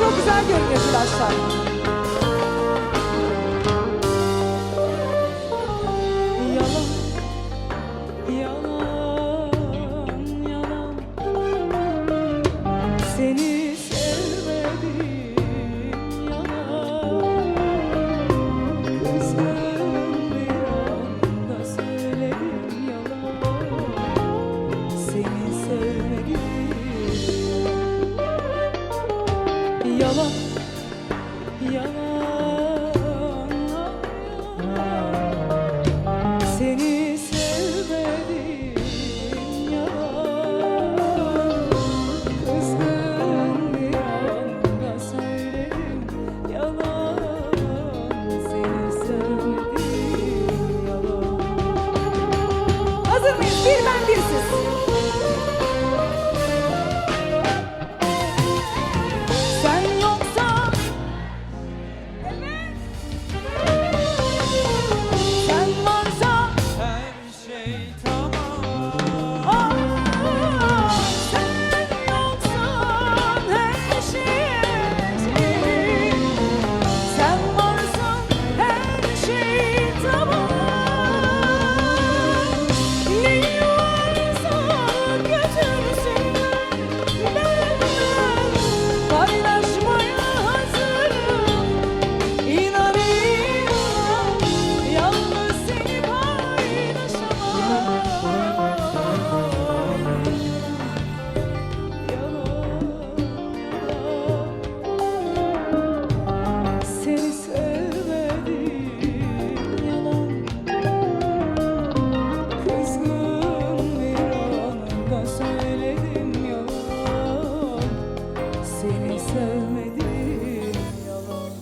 çok güzel görünüyor flaşlar. Yalan, yalan. Yalan, yalan. Seni sevmedim yalan Kızgın bir anda söyledim yalan Seni sevmedim yalan Hazır mıyız? Bir ben bir siz. Sevmedim yalan.